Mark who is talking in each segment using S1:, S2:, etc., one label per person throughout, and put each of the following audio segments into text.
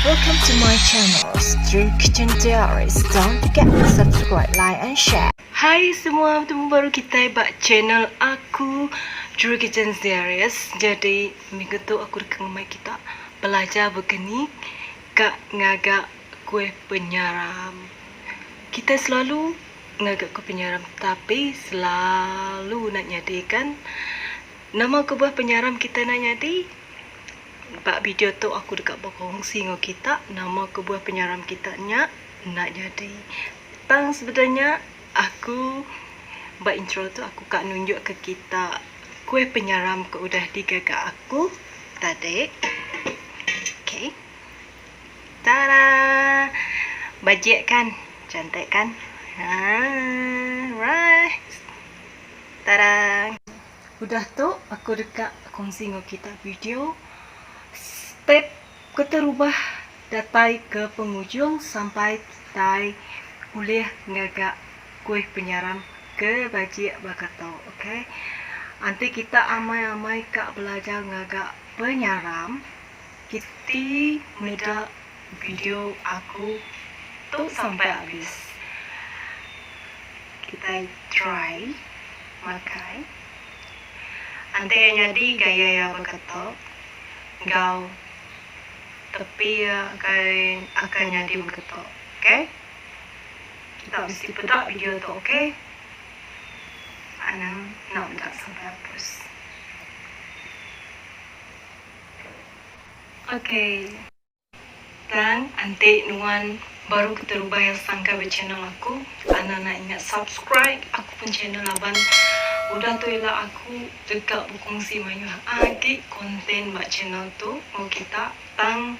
S1: Welcome to my channel, Through Kitchen Diaries. Don't forget to subscribe, like and share. Hai semua, bertemu baru kita buat channel aku, Drew Kitchen Diaries. Jadi, minggu tu aku dekat rumah kita belajar begini kak ngagak kue penyaram. Kita selalu ngagak kue penyaram tapi selalu nak nyadikan nama kebuah penyaram kita nak nyadi Bak video tu aku dekat berkongsi dengan kita nama kebuah penyaram kita nya nak jadi. Tang sebenarnya aku bak intro tu aku kak nunjuk ke kita kue penyaram ke udah digagak aku tadi. Okay. Tada! Bajet kan? Cantik kan? Ha, right. Tada! Udah tu aku dekat kongsi dengan kita video step kita rubah datai ke penghujung sampai kita boleh ngagak kuih penyaram ke bajik bakato okay nanti kita amai-amai kak belajar ngagak penyaram. Kita muda video aku tu sampai habis. Kita try makai. Nanti yang jadi gaya yang bakato kau tapi akan akan jadi bergetok. Okay? Kita mesti petak video tu, okay? Anang nak tak sampai hapus. Okay. Dan nanti nuan baru kita rubah yang sangka di channel aku. Ana nak ingat subscribe aku pun channel Aban. Udah tu ialah aku dekat berkongsi banyak adik konten buat channel tu. Mau kita tang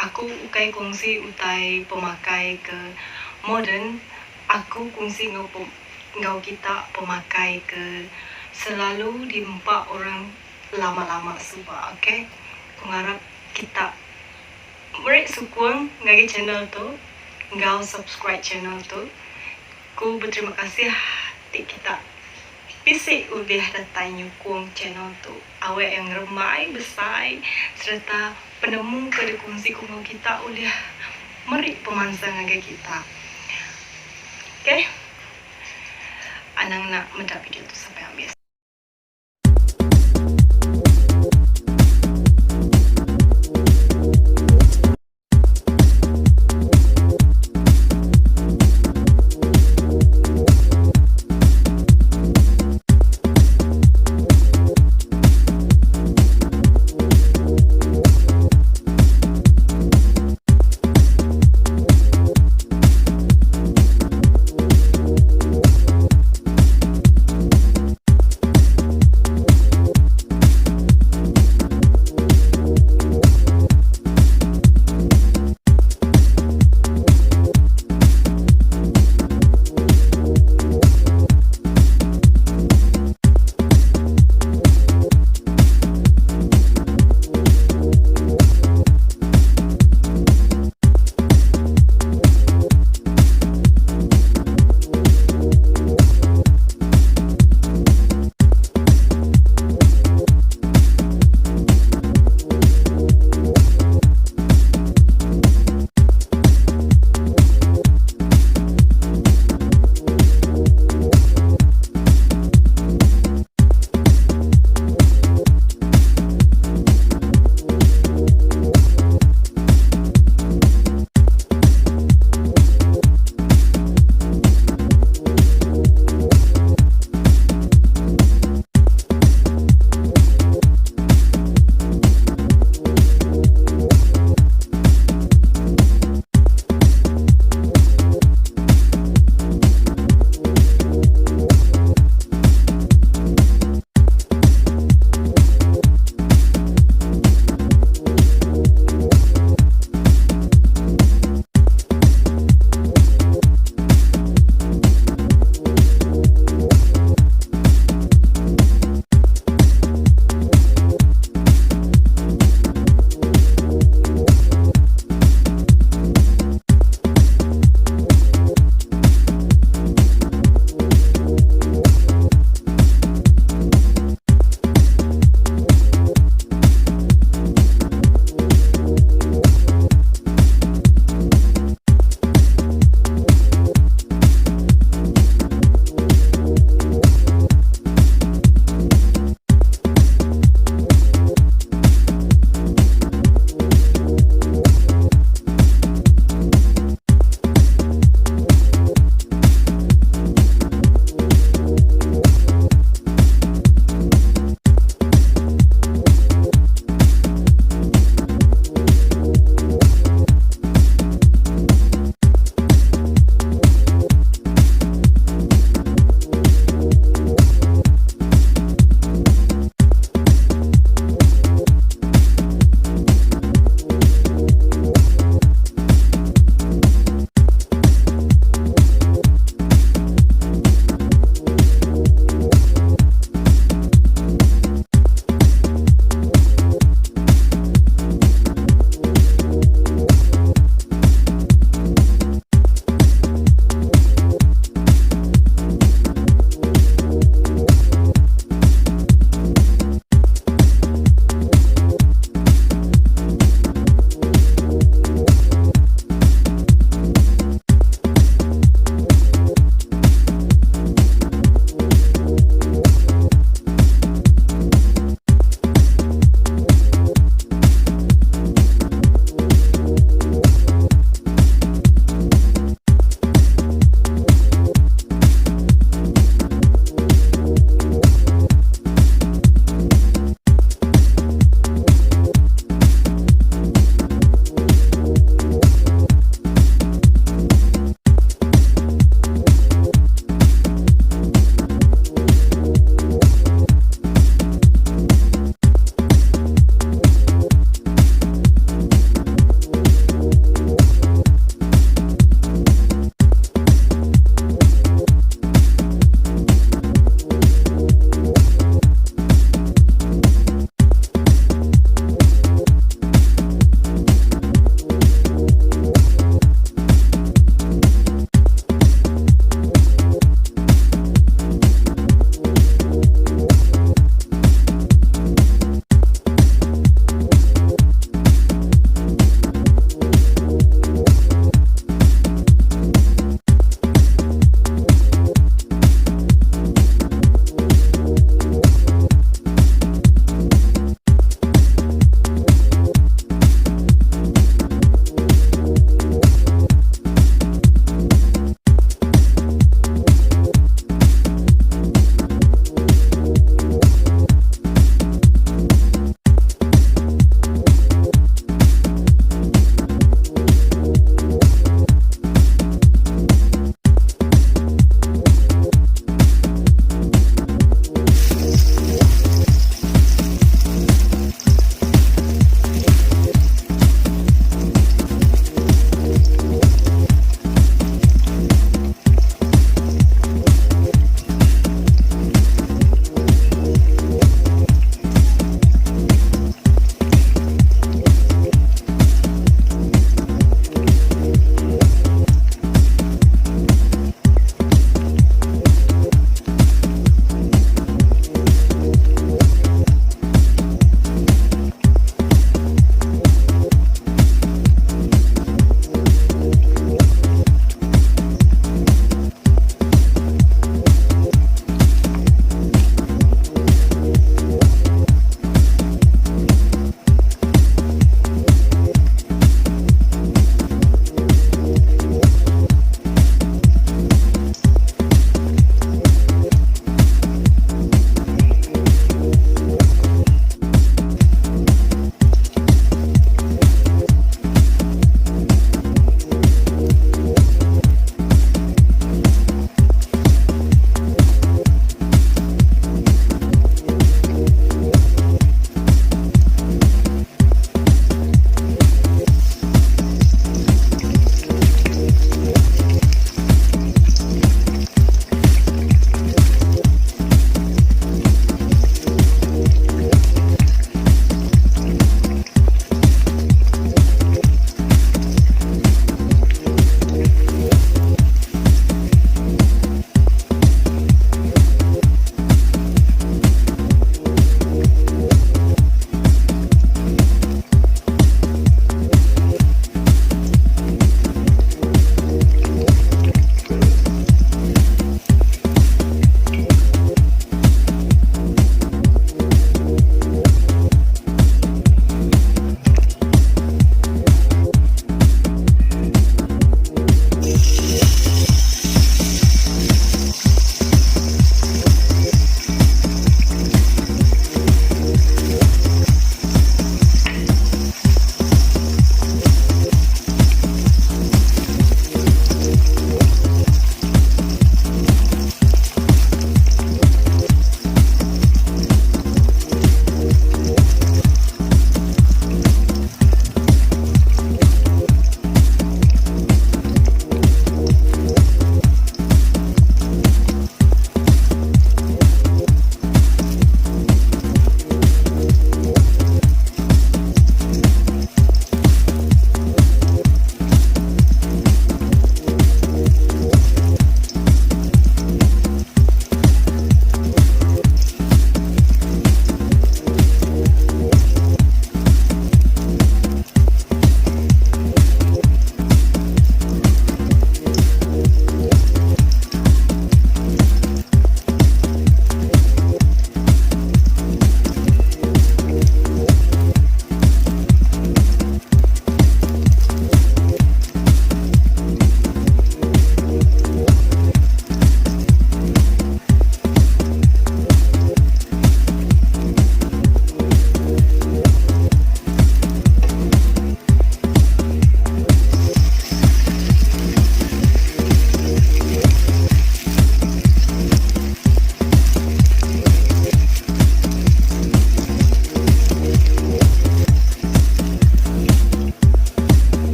S1: aku ukai kongsi utai pemakai ke modern. Aku kongsi ngau ngau kita pemakai ke selalu di empat orang lama-lama suka, okay? Aku harap kita Mereka sukung ngagi channel tu, ngau subscribe channel tu. Ku berterima kasih kita Bisik udah datang nyukung channel tu. Awak yang remai, besar, serta penemu ke kongsi kongsi kita udah merik pemandangan kita. Okay? Anang nak mendapat video tu sampai habis.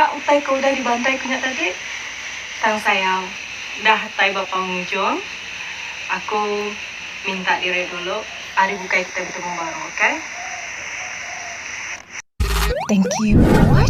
S1: Mendak utai kau udah dibantai kunya tadi. Tang sayang, dah tai bapak mujung. Aku minta diri dulu. Hari buka kita bertemu baru? Okay?
S2: Thank you watching.